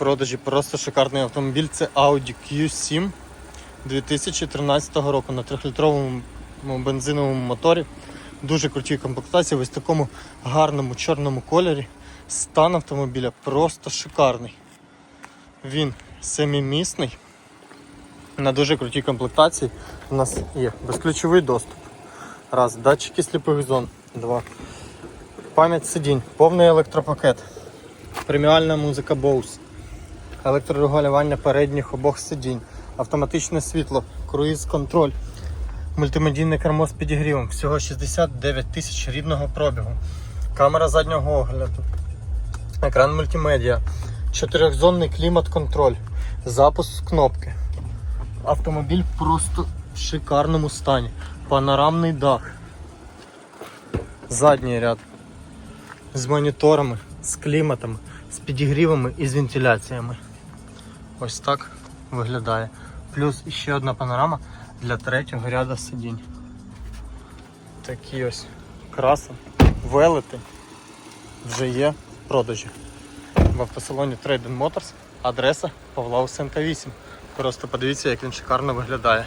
продажі просто шикарний автомобіль. Це Audi Q7 2013 року на 3-літровому бензиновому моторі. Дуже крутій комплектації, ось в такому гарному чорному кольорі. Стан автомобіля просто шикарний. Він семимісний. На дуже крутій комплектації у нас є безключовий доступ. Раз, датчики сліпих зон. Два. Пам'ять сидінь, повний електропакет. Преміальна музика Bose. Електрорегулювання передніх обох сидінь. Автоматичне світло, круїз-контроль. Мультимедійне кермо з підігрівом. Всього 69 тисяч рідного пробігу. Камера заднього огляду. Екран мультимедіа. Чотирьохзонний клімат-контроль. Запуск кнопки. Автомобіль просто в шикарному стані. Панорамний дах. Задній ряд. З моніторами, з кліматами, з підігрівами і з вентиляціями. Ось так виглядає. Плюс ще одна панорама для третього ряду сидінь. Такі ось краси, велети вже є в продажі. В автосалоні Trading Motors адреса Павла Усенка 8. Просто подивіться, як він шикарно виглядає.